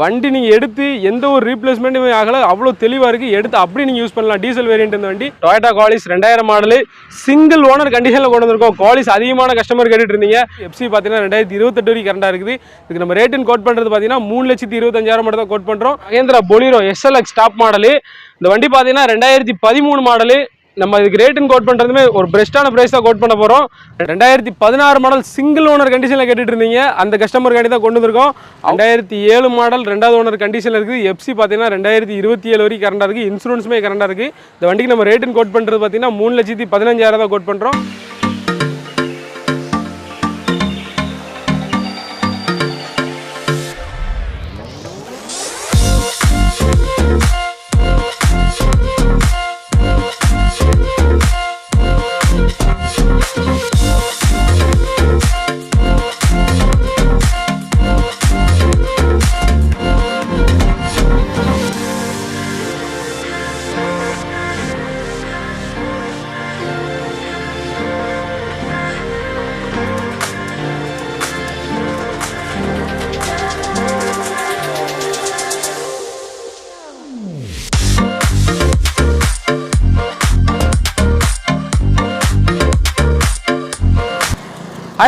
வண்டி நீங்கள் எடுத்து எந்த ஒரு ரீப்ளேஸ்மெண்ட்டுமே ஆகலை. அவ்வளோ தெளிவாக இருக்குது எடுத்து அப்படி நீங்கள் யூஸ் பண்ணலாம். டீசல் வேரியன்ட் இந்த வண்டி. டொயட்டா காலிஸ் ரெண்டாயிரம் மாடலு சிங்கிள் ஓனர் கண்டிஷனில் கொண்டு வந்திருக்கோம். காலிஸ் அதிகமான கஸ்டமர் கேட்டுட்டு இருந்தீங்க. எஃப்சி பார்த்தீங்கன்னா ரெண்டாயிரத்தி இருபத்தெட்டு வரைக்கும் கரண்டாக இருக்குது. இதுக்கு நம்ம ரேட்டுன்னு கோட் பண்ணுறது பார்த்தீங்கன்னா மூணு லட்சத்தி இருபத்தஞ்சாயிரம் மட்டும் தான் கோட் பண்ணுறோம் Mahindra Bolero SLX top model இந்த வண்டி பார்த்தீங்கன்னா ரெண்டாயிரத்தி பதிமூணு மாடலு நம்ம இதுக்கு ரேட்டுன்னு கோட் பண்ணுறதுமே ஒரு பெஸ்ட்டான ப்ரைஸ் தான் கோட் பண்ண போகிறோம் ரெண்டாயிரத்தி பதினாறு மாடல் சிங்கிள் ஓனர் கண்டிஷனில் கேட்டுட்டு இருந்தீங்க. அந்த கஸ்டமர் காண்டி தான் கொண்டு வந்திருக்கோம். ரெண்டாயிரத்தி ஏழு மாடல் ரெண்டாவது ஓனர் கண்டிஷனில் இருக்குது. எஃப்சி பார்த்தீங்கன்னா ரெண்டாயிரத்தி இருபத்தி ஏழு வரைக்கும் கரண்டாக இருக்குது இன்சூரன்ஸுமே கரண்டாக இருக்குது இந்த வண்டிக்கு நம்ம ரேட்டுன்னு கோட் பண்ணுறது பார்த்தீங்கன்னா மூணு லட்சத்தி பதினஞ்சாயிரம் தான் கோட் பண்ணுறோம்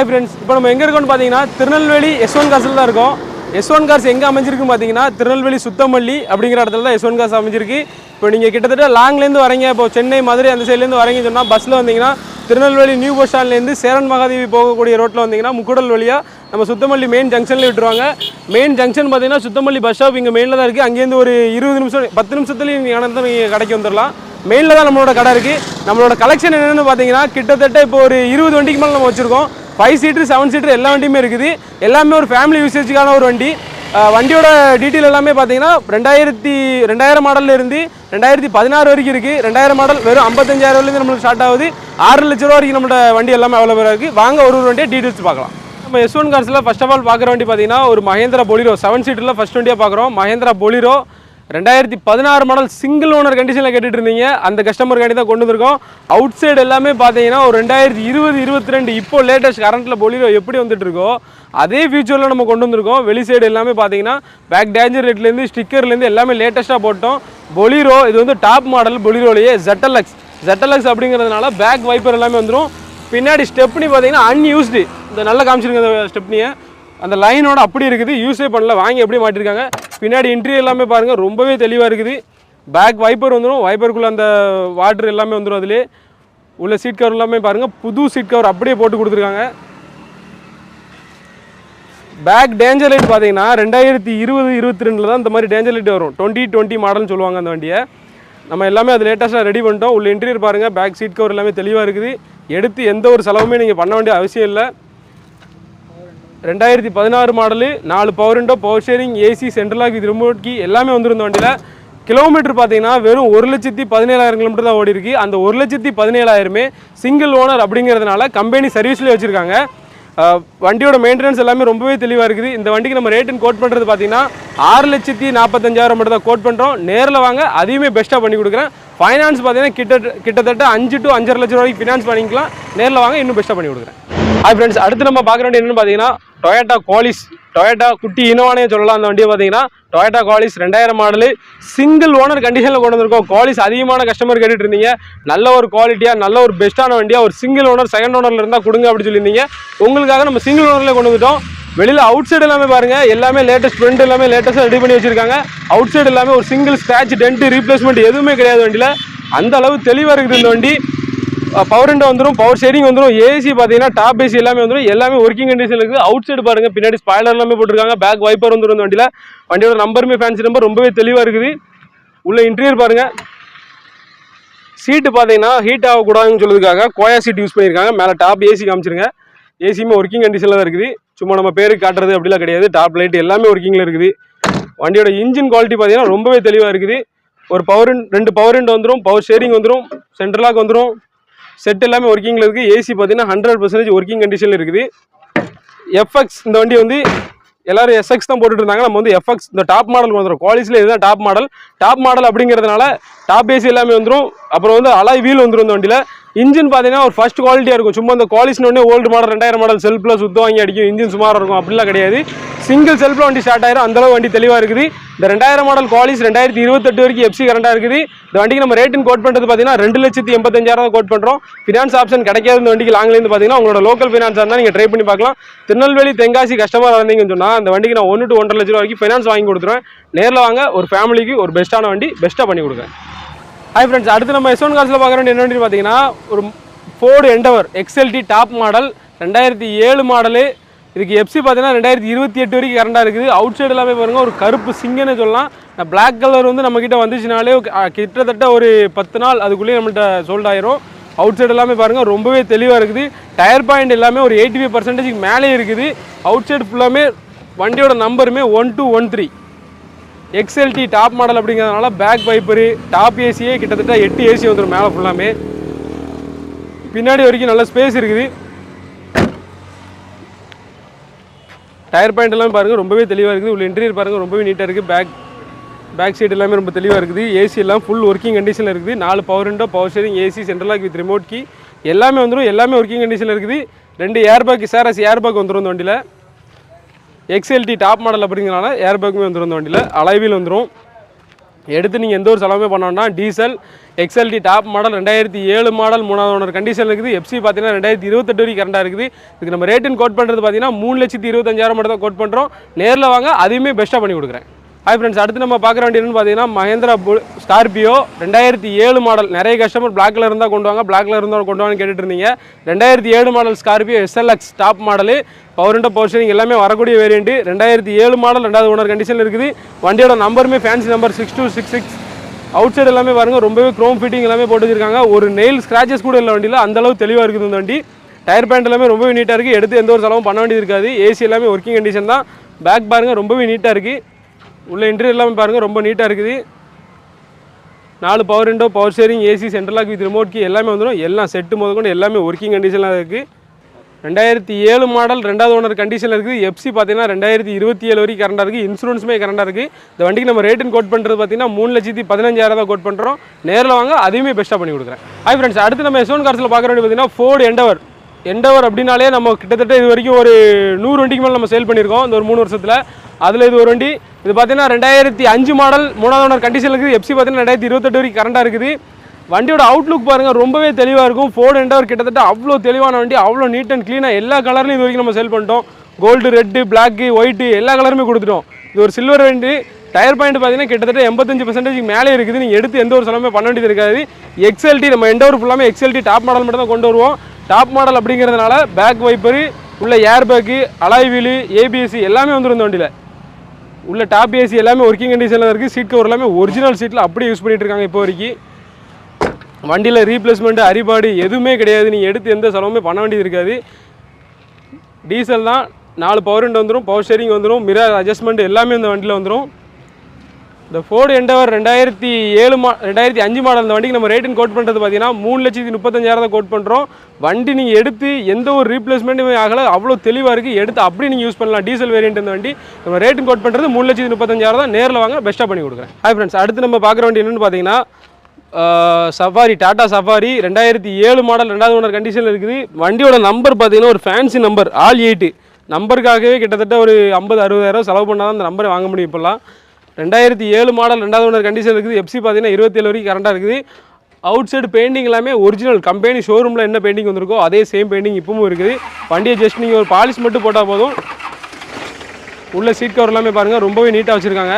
ஹாய் ஃப்ரெண்ட்ஸ் இப்போ நம்ம எங்கே இருக்கோம்னு பார்த்தீங்கன்னா திருநெல்வேலி எஸ் ஒன் காசில் தான் இருக்கோம். எஸ் ஒன் கார்ஸ் எங்கே அமைஞ்சிருக்குன்னு பார்த்தீங்கன்னா திருநெல்வேலி சுத்தமல்லி அப்படிங்கிற இடத்துல தான் எஸ் ஒன் அமைஞ்சிருக்கு. இப்போ நீங்கள் கிட்டத்தட்ட லாங்லேருந்து வரீங்க. இப்போ சென்னை மதுரை அந்த சைட்லேருந்து வரீங்கன்னு சொன்னால் பஸ்ஸில் வந்தீங்கன்னா திருநெல்வேலி நியூ பஸ் ஸ்டாண்ட்லேருந்து சேரன் மகாதேவி போகக்கூடிய ரோட்டில் வந்தீங்கன்னா முக்குடல் வழியாக நம்ம சுத்தமல்லி மெயின் ஜங்ஷனில் விட்டுருவாங்க. மெயின் ஜங்ஷன் பார்த்தீங்கன்னா சுத்தமல்லி பஸ் ஸ்டாப் இங்கே மெயினில் தான் இருக்குது அங்கேருந்து ஒரு இருபது நிமிஷம் பத்து நிமிஷத்துலேயும் நீங்கள் நடந்து நீங்கள் கடைக்கு வந்துடலாம் மெயினில் தான் நம்மளோட கடை இருக்குது நம்மளோட கலெக்ஷன் என்னென்னு பார்த்தீங்கன்னா கிட்டத்தட்ட இப்போ ஒரு இருபது வண்டிக்கு மேலே நம்ம வச்சுருக்கோம். ஃபைவ் சீட்டர் செவன் சீட்டர் எல்லா வண்டியுமே இருக்குது. எல்லாமே ஒரு ஃபேமிலி யூசேஜுக்கான ஒரு வண்டி. வண்டியோட டீட்டெயில் எல்லாமே பார்த்தீங்கன்னா ரெண்டாயிரத்தி ரெண்டாயிரம் மாடலில் இருந்து ரெண்டாயிரத்தி பதினாறு வரைக்கும் இருக்குது ரெண்டாயிரம் மாடல் வெறும் ஐம்பத்தஞ்சாயிரம்லேருந்து நம்மளுக்கு ஸ்டார்ட் ஆகுது. ஆறு லட்ச ரூபா வரைக்கும் நம்மளோட வண்டி எல்லாமே அவைலபிளாக இருக்குது வாங்க ஒரு ஒரு வண்டியை டீட்டெயில்ஸ் பார்க்கலாம். நம்ம எஸ் ஒன் கார்ஸில் ஃபஸ்ட் ஆஃப் ஆல் பார்க்குற வண்டி பார்த்தீங்கன்னா ஒரு மஹேந்திரா பொலிரோ செவன் சீட்டில் ஃபஸ்ட் வண்டியாக பார்க்குறோம். மகேந்திரா பொலிரோ ரெண்டாயிரத்தி பதினாறு மாடல் சிங்கிள் ஓனர் கண்டிஷனில் கேட்டுட்டு இருந்தீங்க அந்த கஸ்டமர்காண்டி தான் கொண்டு வந்திருக்கோம். அவுட் சைடு எல்லாமே பார்த்தீங்கன்னா ஒரு ரெண்டாயிரத்தி இருபது இருபத்தி ரெண்டு இப்போ லேட்டஸ்ட் கரண்ட்டில் பொலிரோ எப்படி வந்துட்டு இருக்கோ அதே ஃபியூச்சரில் நம்ம கொண்டு வந்திருக்கோம். வெளி சைடு எல்லாமே பார்த்தீங்கன்னா பேக் டேஞ்சர் ரேட்லேருந்து ஸ்டிக்கர்லேருந்து எல்லாமே லேட்டஸ்ட்டாக போட்டோம். பொலிரோ இது வந்து டாப் மாடல் பொலிரோலையே ஜெட்டலக்ஸ் ஜெட்டலக்ஸ் அப்படிங்கிறதுனால பேக் வைப்பர் எல்லாமே வந்துடும் பின்னாடி ஸ்டெப்னி பார்த்தீங்கன்னா அன்யூஸ்டு இந்த நல்லா காமிச்சிருங்க அந்த ஸ்டெப்னியை அந்த லைனோட அப்படி இருக்குது. யூஸே பண்ணல. வாங்கி அப்படியே மாட்டிருக்காங்க? பின்னாடி இன்டீரியர் எல்லாமே பாருங்கள் ரொம்பவே தெளிவாக இருக்குது. பேக் வைப்பர் வந்துடும் வைப்பருக்குள்ளே அந்த வாட்டர் எல்லாமே வந்துடும் அதிலே உள்ள சீட் கவர் எல்லாமே பாருங்கள் புது சீட் கவர் அப்படியே போட்டு கொடுத்துருக்காங்க. பேக் டேஞ்சர் லைட் பார்த்தீங்கன்னா ரெண்டாயிரத்தி இருபது இருபத்தி ரெண்டில் தான் இந்த மாதிரி டேஞ்சர் லைட் வரும். டுவெண்ட்டி டுவெண்ட்டி மாடல்னு சொல்லுவாங்க அந்த வண்டியை. நம்ம எல்லாமே அது லேட்டஸ்ட்டாக ரெடி பண்ணிட்டோம். உள்ள இன்டீரியர் பாருங்கள் பேக் சீட் கவர் எல்லாமே தெளிவாக இருக்குது. எடுத்து எந்த ஒரு செலவுமே நீங்கள் பண்ண வேண்டிய அவசியம் இல்லை. ரெண்டாயிரத்தி பதினாறு மாடலு நாலு power window power steering AC central lock இது ரிமோட் கி எல்லாமே வந்துருந்த வண்டியில். கிலோமீட்டர் பார்த்தீங்கன்னா வெறும் ஒரு லட்சத்தி பதினேழாயிரம் கிலோமீட்டர் தான் ஓடி இருக்கு. அந்த ஒரு லட்சத்தி பதினேழாயிரமே சிங்கிள் ஓனர் அப்படிங்கிறதுனால கம்பெனி சர்வீஸ்லேயே வச்சுருக்காங்க. வண்டியோட மெயின்டெனன்ஸ் எல்லாமே ரொம்பவே தெளிவாக இருக்குது. இந்த வண்டிக்கு நம்ம ரேட்டுன்னு கோட் பண்ணுறது பார்த்தீங்கன்னா ஆறு லட்சத்தி நாற்பத்தஞ்சாயிரம் மட்டும் தான் கோட் பண்ணுறோம் நேரில் வாங்க அதையுமே பெஸ்ட்டாக பண்ணி கொடுக்குறேன். ஃபைனான்ஸ் பார்த்தீங்கன்னா கிட்ட கிட்டத்தட்ட அஞ்சு டு அஞ்சரை லட்ச ரூபாய்க்கு ஃபினான்ஸ் பண்ணிக்கலாம். நேரில் வாங்க இன்னும் பெஸ்ட்டாக பண்ணி கொடுக்குறேன். ஹாய் ஃப்ரெண்ட்ஸ் அடுத்து நம்ம பார்க்குற வண்டி என்னன்னு பார்த்தீங்கன்னா டொயேட்டா குவாலிஸ் டொயேட்டா குட்டி இனோவானே சொல்லலாம் அந்த வண்டியை பார்த்தீங்கன்னா. டொயேட்டா குவாலிஸ் ரெண்டாயிரம் மாடலு. சிங்கிள் ஓனர் கண்டிஷனில் கொண்டு வந்திருக்கோம். குவாலிஸ் அதிகமான கஸ்டமர் கேட்டுட்டு இருந்தீங்க. நல்ல ஒரு குவாலிட்டியாக நல்ல ஒரு பெஸ்ட்டான வண்டியாக ஒரு சிங்கிள் ஓனர் செகண்ட் ஓனரில் இருந்தால் கொடுங்க அப்படின்னு சொல்லியிருந்தீங்க. உங்களுக்காக நம்ம சிங்கிள் ஓனரில் கொண்டு வந்துட்டோம். வெளியில் அவுட் சைடு எல்லாமே பாருங்கள் எல்லாமே லேட்டஸ்ட் ஃப்ரெண்ட் எல்லாமே லேட்டஸ்ட்டாக ரெடி பண்ணி வச்சிருக்காங்க. அவுட் சைடு எல்லாமே ஒரு சிங்கிள் ஸ்க்ராட்ச் டென்ட் ரீப்ளேஸ்மெண்ட் எதுவுமே கிடையாது வண்டியில். அந்த அளவு தெளிவாக இருக்குது இந்த வண்டி. பவர் விண்டோ வந்துடும் பவர் ஷேரிங் வந்துடும் ஏசி பார்த்தீங்கன்னா டாப் ஏசி எல்லாமே வந்துடும் எல்லாமே ஒர்க்கிங் கண்டிஷன் இருக்குது. அவுட் சைடு பாருங்க பின்னாடி ஸ்பாய்லர் எல்லாமே போட்டிருக்காங்க பேக் வைப்பர் வந்துடும் இந்த வண்டியில். வண்டியோட நம்பருமே ஃபேன்சி நம்பர் ரொம்பவே தெளிவாக இருக்குது. உள்ள இன்டீரியர் பாருங்க. சீட்டு பார்த்தீங்கன்னா ஹீட் ஆகக்கூடாதுன்னு சொல்லுறதுக்காக கோயா சீட் யூஸ் பண்ணியிருக்காங்க. மேலே டாப் ஏசி காமிச்சிருங்க. ஏசியுமே ஒர்க்கிங் கண்டிஷனில் தான் இருக்குது. சும்மா நம்ம பேருக்கு காட்டுறது அப்படிலாம் கிடையாது. டாப் லைட் எல்லாமே ஒர்க்கிங்கில் இருக்குது. வண்டியோட இன்ஜின் குவாலிட்டி பார்த்தீங்கன்னா ரொம்பவே தெளிவாக இருக்குது. ஒரு பவர் ரெண்டு பவர் விண்டோ வந்துடும் பவர் ஷேரிங் வந்துடும் சென்ட்ரலாக் வந்துடும் செட் எல்லாமே ஒர்க்கிங்கில் இருக்குது ஏசி பார்த்தீங்கன்னா ஹண்ட்ரட் பர்சன்டேஜ் ஒர்க்கிங் கண்டிஷனில் இருக்குது. எஃப்எக்ஸ் இந்த வண்டி வந்து எல்லாரும் எஸ்எக்ஸ் தான் போட்டுட்டு இருந்தாங்க. நம்ம வந்து எஃப்எக்ஸ் இந்த டாப் மாடல் வந்துடும் குவாலிஸில் இதுதான் டாப் மாடல் டாப் மாடல் அப்படிங்கிறதுனால டாப் ஏசி எல்லாமே வந்துடும் அப்புறம் வந்து அலாய் வீல் வந்துடும் இந்த வண்டியில். இன்ஜின் பார்த்தீங்கன்னா ஒரு ஃபர்ஸ்ட் குவாலிட்டியாக இருக்கும். சும்மா இந்த குவாலிஸ்னு ஓல்டு மாடல் ரெண்டாயிரம் மாடல் செல்ஃபில் சுத்தம் வாங்கி அடிக்கும். இன்ஜின் சுமாராக இருக்கும். அப்படிலாம் கிடையாது. சிங்கிள் செல்ஃபில் வண்டி ஸ்டார்ட் ஆயிரும். அந்தளவு வண்டி தெளிவாக இருக்குது. இந்த ரெண்டாயிரம் மாடல் குவாலிஸ் ரெண்டாயிரத்தி இருபத்தெட்டு வரைக்கும் எஃப்சி கரண்டாக இருக்குது. இந்த வண்டிக்கு நம்ம ரேட்டின் கோட் பண்ணுறது பார்த்தீங்கன்னா ரெண்டு லட்சத்தி எண்பத்தஞ்சாயிரம் கோட் பண்ணுறோம் ஃபினான்ஸ் ஆப்ஷன் கிடைக்காத இந்த வண்டிக்கு. லாங்லேருந்து பார்த்தீங்கன்னா உங்களோட லோக்கல் ஃபினான்ஸாக இருந்தால் நீங்கள் ட்ரை பண்ணி பார்க்கலாம். திருநெல்வேலி தென்காசி கஸ்டமர் இருந்தீங்கன்னு சொன்னால் அந்த வண்டிக்கு நான் ஒன்று டு ஒன்றரை லட்ச ரூபா வரைக்கும் ஃபினான்ஸ் வாங்கி கொடுத்துருவேன். நேரில் வாங்க. ஒரு ஃபேமிலிக்கு ஒரு பெஸ்ட்டான வண்டி பெஸ்ட்டாக பண்ணி கொடுக்குறேன் ஹாய் ஃப்ரெண்ட்ஸ் அடுத்து நம்ம எஸ்ஒன் காசில் பார்க்குறோம் பார்க்குற என்ன பார்த்தீங்கன்னா ஒரு Ford Endeavour XLT top model ரெண்டாயிரத்தி ஏழு மாடலு இதுக்கு எஃப்சி பார்த்தீங்கன்னா ரெண்டாயிரத்தி இருபத்தி எட்டு வரைக்கும் கரண்டாக இருக்குது. அவுட் சைடு எல்லாமே பாருங்கள் ஒரு கருப்பு சிங்கன்னு சொல்லலாம். பிளாக் கலர் வந்து நம்மக்கிட்ட வந்துச்சுனாலே கிட்டத்தட்ட ஒரு பத்து நாள் அதுக்குள்ளேயே நம்மள்கிட்ட சோல்ட் ஆயிரும். அவுட் சைடு எல்லாமே பாருங்கள் ரொம்பவே தெளிவாக இருக்குது. டயர் பாயிண்ட் எல்லாமே ஒரு எயிட்டி ஃபைவ் பர்சன்டேஜுக்கு மேலே இருக்குது. அவுட் சைடு ஃபுல்லாமே வண்டியோட நம்பருமே one two one three XLT top model அப்படிங்கிறதுனால பேக் வைப்பரு டாப் ஏசியே கிட்டத்தட்ட எட்டு ஏசி வந்துடும் மேலே ஃபுல்லாமே பின்னாடி வரைக்கும் நல்ல ஸ்பேஸ் இருக்குது. டயர் பாயிண்ட் எல்லாமே பாருங்கள் ரொம்பவே தெளிவாக இருக்குது. உள்ள இன்டீரியர் பாருங்கள் ரொம்பவே நீட்டாக இருக்குது. பேக் பேக் சீட் எல்லாமே ரொம்ப தெளிவாக இருக்குது. ஏசி எல்லாம் ஃபுல் ஒர்க்கிங் கண்டிஷனில் இருக்குது. நாலு power window power steering AC central lock with remote key எல்லாமே வந்துடும் எல்லாமே ஒர்க்கிங் கண்டிஷனில் இருக்குது. ரெண்டு ஏர் பேக் சாரஸ் ஏர் பேக் வந்துடும் இந்த வண்டியில். எக்ஸ்எல்டி டாப் மாடல் அப்படிங்கிறனால ஏர் பேக்குமே வந்துடும் இந்த வண்டியில். அலைவில் வந்துடும் எடுத்து நீங்கள் எந்த ஒரு செலவுமே பண்ணோம்னா டீசல் எக்ஸ்எல்டி டாப் மாடல் ரெண்டாயிரத்தி ஏழு மாடல் மூணாவது ஒன்று கண்டிஷன் இருக்குது. எஃப்சி பார்த்தீங்கன்னா ரெண்டாயிரத்தி இருபத்தெட்டு வரைக்கும் கரண்டாக இருக்குது. இதுக்கு நம்ம ரேட்டுன்னு கோட் பண்ணுறது பார்த்தீங்கன்னா மூணு லட்சத்தி இருபத்தஞ்சாயிரம் மட்டும் தான் கோட் பண்ணுறோம் நேரில் வாங்க அதையுமே பெஸ்ட்டாக பண்ணி கொடுக்குறேன். ஹாய் ஃப்ரெண்ட்ஸ் அடுத்து நம்ம பார்க்குற வண்டி என்னன்னு பார்த்தீங்கன்னா மஹேந்திரா புல் ஸ்கார்பியோ ரெண்டாயிரத்தி ஏழு மாடல் நிறைய கஸ்டமர் பிளாக்ல இருந்தால் கொண்டு வாங்க. பிளாக்ல இருந்தால் கொண்டு வாங்கன்னு கேட்டுட்டு இருந்தீங்க ரெண்டாயிரத்தி ஏழு model Scorpio SLX top model பவர்ண்ட போர்ஷனிங் எல்லாமே வரக்கூடிய வேரியண்ட் ரெண்டாயிரத்தி ஏழு மாடல் ரெண்டாவது ஓனர் கண்டிஷனில் இருக்குது. வண்டியோட நம்பருமே fancy number six two six six outside எல்லாமே பாருங்க ரொம்பவே க்ரோம் ஃபிட்டிங் எல்லாமே போட்டு வச்சிருக்காங்க ஒரு நெயில் ஸ்க்ராச்சஸ் கூட இல்லை வண்டியில். அந்தளவு தெளிவாக இருக்குது இந்த வண்டி. டயர் பேண்ட் எல்லாமே ரொம்பவே நீட்டாக இருக்குது எடுத்து எந்த ஒரு செலவும் பண்ண வேண்டியது இருக்காது. ஏசி எல்லாமே ஒர்க்கிங் கண்டிஷன் தான். பேக் பாருங்க ரொம்பவே நீட்டாக இருக்குது உள்ள இன்டீரியர் எல்லாமே பாருங்கள் ரொம்ப நீட்டாக இருக்குது. நாலு power window power steering AC central lock with remote key எல்லாமே வந்துடும் எல்லாம் செட்டு முதற்கொண்டு எல்லாமே ஒர்க்கிங் கண்டிஷனில் இருக்குது ரெண்டாயிரத்தி ஏழு மாடல் ரெண்டாவது ஓனர் கண்டிஷனில் இருக்குது. எஃப்சி பார்த்தீங்கன்னா ரெண்டாயிரத்தி இருபத்தி ஏழு வரைக்கும் கரண்டாக இருக்குது இன்சூரன்ஸுமே கரண்டாக இருக்குது இந்த வண்டிக்கு நம்ம ரேட்டுன்னு கோட் பண்ணுறது பார்த்தீங்கன்னா மூணு லட்சத்தி பதினஞ்சாயிரம் தான் கோட் பண்ணுறோம் நேரில் வாங்க அதையுமே பெஸ்ட்டாக பண்ணி கொடுக்குறேன். ஹாய் ஃப்ரெண்ட்ஸ் அடுத்து நம்ம எஸ்ஒன் கார்ஸில் பார்க்குற வேண்டிய பார்த்தீங்கன்னா ஃபோர்டு எண்டவர் எண்டவர் அப்படின்னாலே நம்ம கிட்டத்தட்ட இது வரைக்கும் ஒரு நூறு வண்டிக்கு மேலே நம்ம சேல் பண்ணியிருக்கோம். இந்த ஒரு மூணு வருஷத்தில். அதில் இது ஒரு வண்டி. இது பார்த்தீங்கன்னா ரெண்டாயிரத்தி அஞ்சு மாடல் மூணாவது ஓனர் கண்டிஷன் இருக்குது. எஃப்சி பார்த்தீங்கன்னா ரெண்டாயிரத்தி இருபத்தெட்டு வரைக்கும் கரண்டாக இருக்குது. வண்டியோட அவுட்லுக் பாருங்கள் ரொம்பவே தெளிவாக இருக்கும். ஃபோர்டு எண்டவர் கிட்டத்தட்ட அவ்வளோ தெளிவான வண்டி அவ்வளோ நீட் அண்ட் க்ளீனாக எல்லா கலர்லையும் இது வரைக்கும் நம்ம சேல் பண்ணிட்டோம். கோல்டு ரெட்டு பிளாக்கு ஒயிட்டு எல்லா கலருமே கொடுத்துட்டோம். இது ஒரு சில்வர் வண்டி. டயர் பாயிண்ட் பார்த்தீங்கன்னா கிட்டத்தட்ட எண்பத்தஞ்சு பர்சன்டேஜ் மேலே இருக்குது. நீங்கள் எடுத்து எந்த ஒரு செலவுமே பண்ண வேண்டியது இருக்காது. எக்ஸ்எல்டி நம்ம எண்டவர் ஃபுல்லாமே எக்ஸ்எல்டி டாப் மாடல் மட்டும் தான் கொண்டு வருவோம். டாப் மாடல் அப்படிங்கிறதுனால பேக் வைப்பரு உள்ள ஏர் பேக்கு அலாய் வீலு ஏபிஎஸ்சி எல்லாமே வந்துடும் இந்த வண்டியில். உள்ள டாப் ஏசி எல்லாமே ஒர்க்கிங் கண்டிஷனில் இருக்குது சீட் கவர் எல்லாமே ஒரிஜினல் சீட்டில் அப்படியே யூஸ் பண்ணிகிட்டு இருக்காங்க இப்போ வரைக்கும். வண்டியில் ரீப்ளேஸ்மெண்ட்டு அரிபாடு எதுவுமே கிடையாது. நீங்கள் எடுத்து எந்த செலவுமே பண்ண வேண்டியது இருக்காது. டீசல் தான் நாலு பவர் விண்டோ வந்துடும் பவர் ஸ்டேரிங் வந்துடும் மிரர் அட்ஜஸ்ட்மெண்ட் எல்லாமே இந்த வண்டியில் வந்துடும் இந்த ஃபோர்டு எண்டவர் ரெண்டாயிரத்தி ஏழு மா ரெண்டாயிரத்தி அஞ்சு மாடல் இந்த வண்டிக்கு நம்ம ரேட்டுன்னு கோட் பண்ணுறது பார்த்தீங்கன்னா மூணு லட்சத்தி முப்பத்தஞ்சாயிரம் தான் கோட் பண்ணுறோம் வண்டி நீங்கள் எடுத்து எந்த ஒரு ரீப்ளேஸ்மெண்ட்டுமே ஆகலை. அவ்வளோ தெளிவாக இருக்குது எடுத்து அப்படியே நீங்கள் யூஸ் பண்ணலாம். டீசல் வேரியன்ட் இந்த வண்டி. நம்ம ரேட்டுன்னு கோட் பண்ணுறது மூணு லட்சத்தி முப்பத்தஞ்சாயிரம் தான் நேரில் வாங்க பெஸ்ட்டாக பண்ணி கொடுக்குறேன். ஹாய் ஃப்ரெண்ட்ஸ் அடுத்து நம்ம பார்க்குற வண்டி என்னென்னு பார்த்தீங்கன்னா சஃபாரி டாடா சஃபாரி ரெண்டாயிரத்தி ஏழு மாடல் ரெண்டாவது ஓனர் கண்டிஷனில் இருக்குது. வண்டியோட நம்பர் பார்த்தீங்கன்னா ஒரு ஃபேன்சி நம்பர் ஆல் எயிட்டு நம்பருக்காகவே கிட்டத்தட்ட ஒரு ஐம்பது அறுபதாயிரம் செலவு பண்ணால் தான் அந்த நம்பரை வாங்க முடியும் இப்போல்லாம். ரெண்டாயிரத்தி ஏழு மாடல் ரெண்டாவது ஓனர் கண்டிஷன் இருக்குது. எஃப்சி பார்த்தீங்கன்னா இருபத்தேழு வரைக்கும் கரண்டாக இருக்குது. அவுட் சைடு பெயிண்டிங் எல்லாமே ஒரிஜினல் கம்பெனி ஷோரூமில் என்ன பெயிண்டிங் வந்திருக்கோ அதே சேம் பெயிண்டிங் இப்பவும் இருக்குது. வண்டியை ஜஸ்ட் நீங்கள் ஒரு பாலிஷ் மட்டும் போட்டால் போதும். உள்ள சீட் கவர் எல்லாமே பாருங்கள் ரொம்பவே நீட்டாக வச்சுருக்காங்க.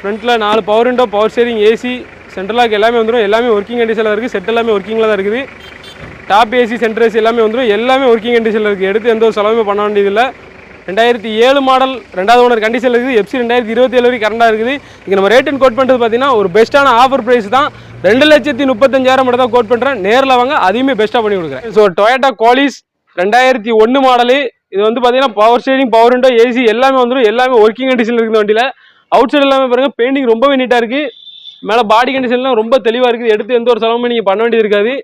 ஃப்ரண்ட்டில் நாலு power window power steering AC central lock எல்லாமே வந்துடும் எல்லாமே ஒர்க்கிங் கண்டிஷனில் இருக்குது செட் எல்லாமே ஒர்க்கிங்கில் தான் இருக்குது. டாப் ஏசி சென்ட்ரேசி எல்லாமே வந்துடும் எல்லாமே ஒர்க்கிங் கண்டிஷனில் இருக்குது எடுத்து எந்த ஒரு செலவுமே பண்ண வேண்டியதில்லை. ரெண்டாயிரத்தி ஏழு மாடல் ரெண்டாவது ஓனர் கண்டிஷனில் இருக்குது. எஃப்சி ரெண்டாயிரத்தி இருபத்தி ஏழு வரைக்கும் கரண்டாக இருக்குது. இங்கே நம்ம ரேட் அண்ட் கோட் பண்ணுறது பார்த்தீங்கன்னா ஒரு பெஸ்ட்டான ஆஃபர் ப்ரைஸ் தான். ரெண்டு லட்சத்தி முப்பத்தஞ்சாயிரம் மட்டும் தான் கோட் பண்ணுறேன் நேரில் வாங்க அதையுமே பெஸ்ட்டாக பண்ணி கொடுக்குறேன். ஸோ டொயேட்டா கோலிஸ் ரெண்டாயிரத்தி ஒன்று மாடலு இது வந்து பார்த்தீங்கன்னா power steering power window AC எல்லாமே வந்துடும் எல்லாமே ஒர்க்கிங் கண்டிஷனில் இருக்குது வண்டியில். அவுட் சைடு எல்லாமே பாருங்கள் பெயிண்டிங் ரொம்பவே நீட்டாக இருக்குது மேலே பாடி கண்டிஷன்லாம் ரொம்ப தெளிவாக இருக்குது. எடுத்து எந்த ஒரு செலவுமே நீங்கள் பண்ண வேண்டியது இருக்காது.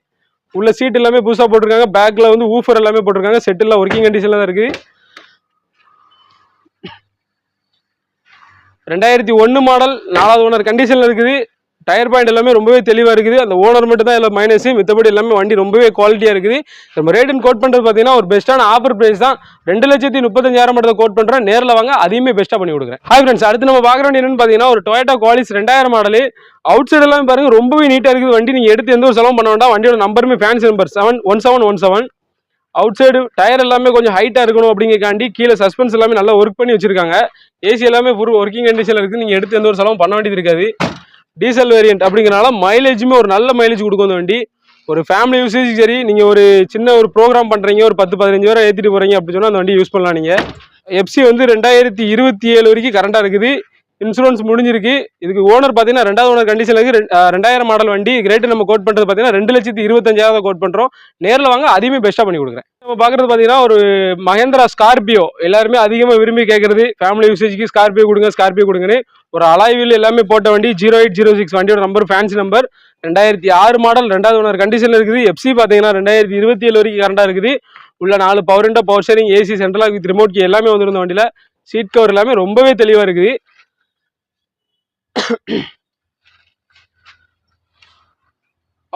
உள்ள சீட் எல்லாமே புதுசாக போட்டிருக்காங்க. பேக்கில் வந்து ஊஃபர் எல்லாமே போட்டிருக்காங்க. செட்டில் ஒர்க்கிங் கண்டிஷனில் தான் இருக்குது. ரெண்டாயிரத்தி ஒன்று மாடல் நாலாவது ஓனர் கண்டிஷனில் இருக்குது. டயர் பாயிண்ட் எல்லாமே ரொம்பவே தெளிவாக இருக்குது. அந்த ஓனர் மட்டும் தான் எல்லாம் மைனஸு மித்தபடி எல்லாமே வண்டி ரொம்பவே குவாலிட்டியாக இருக்குது. நம்ம ரேட்டுன்னு கோட் பண்ணுறது பார்த்தீங்கன்னா ஒரு பெஸ்ட்டான ஆஃபர் ப்ரைஸ் தான். ரெண்டு லட்சத்தி முப்பத்தஞ்சாயிரம் மட்டும் கோட் பண்ணுறேன் நேரில் வாங்க அதையுமே பெஸ்ட்டாக பண்ணி கொடுக்குறேன். ஹாய் ஃப்ரெண்ட்ஸ் அடுத்து நம்ம பார்க்குற வண்டி என்னென்னு பார்த்தீங்கன்னா ஒரு டொயேட்டா குவாலிஸ் ரெண்டாயிரம் மாடல் அவுட் சைடு எல்லாமே பாருங்கள் ரொம்பவே நீட்டாக இருக்குது. வண்டி நீங்கள் எடுத்து எந்த ஒரு செலவும் பண்ண வேண்டாம். வண்டியோட நம்பருமே fancy number seven one seven one seven outside tyre எல்லாமே கொஞ்சம் ஹைட்டாக இருக்கணும் அப்படிங்கிறக்காண்டி கீழே சஸ்பென்ஸ் எல்லாமே நல்லா ஒர்க் பண்ணி வச்சிருக்காங்க. ஏசி எல்லாமே ஃபுல் ஒர்க்கிங் கண்டிஷனில் இருக்குது. நீங்கள் எடுத்து எந்த ஒரு செலவும் பண்ண வேண்டியது இருக்காது. டீசல் வேரியன்ட் அப்படிங்கிறனால மைலேஜுமே ஒரு நல்ல மைலேஜ் கொடுக்கும் அந்த வண்டி. ஒரு ஃபேமிலி யூசேஜ் சரி நீங்கள் ஒரு சின்ன ஒரு ப்ரோக்ராம் பண்ணுறீங்க ஒரு பத்து பதினஞ்சு பேரை ஏற்றிட்டு போகிறீங்க அப்படி சொன்னால் அந்த வண்டி யூஸ் பண்ணலாம் நீங்கள் எஃப்சி வந்து ரெண்டாயிரத்தி இருபத்தி ஏழு வரைக்கும் கரண்டாக இருக்குது. இன்சூரன்ஸ் முடிஞ்சிருக்கு. இதுக்கு ஓனர் பார்த்தீங்கன்னா ரெண்டாவது ஓனர் கண்டிஷனுக்கு ரெண்டு- ரெண்டாயிரம் மாடல் வண்டி. ரேட்டு நம்ம கோட் பண்ணுறது பார்த்தீங்கன்னா ரெண்டு லட்சத்தி இருபத்தஞ்சாயிரம் கோட் பண்ணுறோம் நேரில் வாங்க அதையுமே பெஸ்ட்டாக பண்ணி கொடுக்குறேன். நம்ம பார்க்குறது பார்த்தீங்கன்னா ஒரு மகேந்திரா ஸ்கார்பியோ எல்லாருமே அதிகமாக விரும்பி கேட்குறது ஃபேமிலி யூசேஜ்க்கு ஸ்கார்பியோ கொடுங்க ஸ்கார்பியோ கொடுங்கன்னு. ஒரு அலாய்வில் எல்லாமே போட்ட வண்டி ஜீரோ எயிட் ஜீரோ சிக்ஸ் வண்டியோட நம்பர் ஃபேன்சி நம்பர் ரெண்டாயிரத்தி ஆறு மாடல் ரெண்டாவது ஓனர் கண்டிஷனில் இருக்குது. எஃப்சி பார்த்தீங்கன்னா ரெண்டாயிரத்தி இருபத்தி ஏழு வரைக்கும் கரண்டாக இருக்குது. உள்ள நாலு power window power steering AC சென்ட்ரலாக with remote எல்லாமே வந்துருந்த வண்டியில். சீட் கவர் எல்லாமே ரொம்பவே தெளிவாக இருக்குது.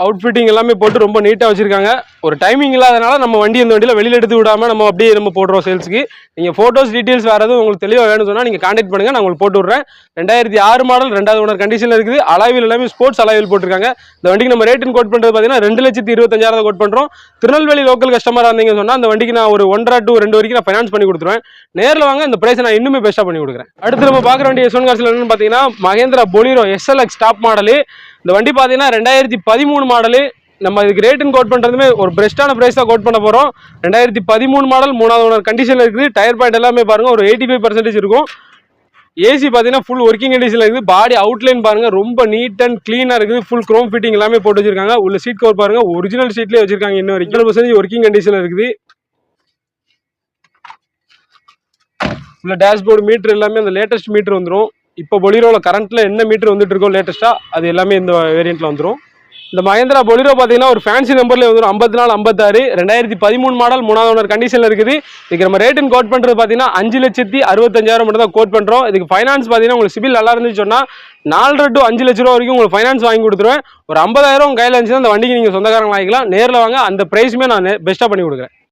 அவுட்ஃபிட்டிங் எல்லாமே போட்டு ரொம்ப நீட்டாக வச்சுருக்காங்க. ஒரு டைமிங் இல்லாதனால நம்ம வண்டி இந்த வண்டியில் வெளியில் எடுத்து விடாமல் நம்ம அப்படியே நம்ம போடுறோம் சேல்ஸுக்கு நீங்கள் ஃபோட்டோஸ் டீட்டெயில்ஸ் வேறு எதுவும் உங்களுக்கு தெளிவாக வேணும்னு சொன்னால் நீங்கள் காண்டாக்ட் பண்ணுங்கள் நான் உங்களுக்கு போட்டு விட்றேன். ரெண்டாயிரத்தி ஆறு மாடல் ரெண்டாவது ஓனர் கண்டிஷனில் இருக்குது. அளவில் எல்லாமே ஸ்போர்ட்ஸ் அளவில் போட்டிருக்காங்க. இந்த வண்டிக்கு நம்ம ரேட்டுன்னு கோட் பண்ணுறது பார்த்தீங்கன்னா ரெண்டு லட்சத்தி இருபத்தஞ்சாயிரம் கோட் பண்ணுறோம் திருநெல்வேலி லோக்கல் கஸ்டமராக இருந்தீங்கன்னு சொன்னால் அந்த வண்டிக்கு நான் ஒரு ஒன்றரை டூ ரெண்டு வரைக்கும் நான் ஃபைனான்ஸ் பண்ணி கொடுத்துருவேன். நேரில் வாங்க இந்த ப்ரைஸை நான் இன்னுமே பெஸ்ட்டாக பண்ணி கொடுக்குறேன். அடுத்து நம்ம பார்க்குற வண்டி எஸ்ஒன் காசில் என்னன்னு பார்த்தீங்கன்னா Mahindra Bolero SLX top model இந்த வண்டி பார்த்தீங்கன்னா ரெண்டாயிரத்தி பதிமூணு மாடலு நம்ம இதுக்கு ரேட்டுன்னு கோட் பண்ணுறதுமே ஒரு பெஸ்ட்டான ப்ரைஸ் தான் கோட் பண்ண போகிறோம் ரெண்டாயிரத்தி பதிமூணு மாடல் மூணாவது ஓனர் கண்டிஷனில் இருக்குது. டயர் பாயிண்ட் எல்லாமே பாருங்கள் ஒரு எயிட்டி ஃபைவ் பர்சன்டேஜ் இருக்கும். ஏசி பார்த்தீங்கன்னா ஃபுல் ஒர்க்கிங் கண்டிஷனில் இருக்குது. பாடி அவுட்லைன் பாருங்கள் ரொம்ப நீட் அண்ட் க்ளீனாக இருக்குது. ஃபுல் க்ரோம் ஃபிட்டிங் எல்லாமே போட்டு வச்சிருக்காங்க. உள்ள சீட் கவர் பாருங்கள் ஒரிஜினல் சீட்லேயே வச்சிருக்காங்க இன்னும் வரைக்கும். பர்சன்டேஜ் ஒர்க்கிங் கண்டிஷனில் இருக்குது. உள்ள டேஷ்போர்டு மீட்ரு எல்லாமே அந்த லேட்டஸ்ட் மீட்ரு வந்துடும் இப்போ பொலிரோவில் கரண்ட்டில் என்ன மீட்ரு வந்துட்டு இருக்கோ லேட்டஸ்ட்டாக அது எல்லாமே இந்த வேரியண்ட்டில் வந்துடும் இந்த மகேந்திரா பொலிரோ பார்த்தீங்கன்னா ஒரு ஃபேன்சி நம்பர்லேயே வந்துடும் ஐம்பத்தி நாலு ஐம்பத்தாறு ரெண்டாயிரத்தி பதிமூணு மாடல் மூணாவது ஒன்று கண்டிஷனில் இருக்குது. இதுக்கு நம்ம ரேட்டுன்னு கோட் பண்ணுறது பார்த்தீங்கன்னா அஞ்சு லட்சத்தி அறுபத்தஞ்சாயிரம் மட்டும் தான் கோட் பண்ணுறோம் இதுக்கு ஃபைனான்ஸ் பார்த்தீங்கன்னா உங்களுக்கு சிபில் நல்லா இருந்துச்சு சொன்னால் நாலரை டு அஞ்சு லட்ச ரூபா வரைக்கும் உங்களுக்கு ஃபைனான்ஸ் வாங்கி கொடுத்துருவேன். ஒரு ஐம்பதாயிரம் கையில் இருந்துச்சுன்னா அந்த வண்டிக்கு நீங்கள் சொந்தக்காரங்க வாங்கிக்கலாம். நேரில் வாங்க. அந்த ப்ரைஸுமே நான் பெஸ்ட்டாக பண்ணி கொடுக்குறேன்.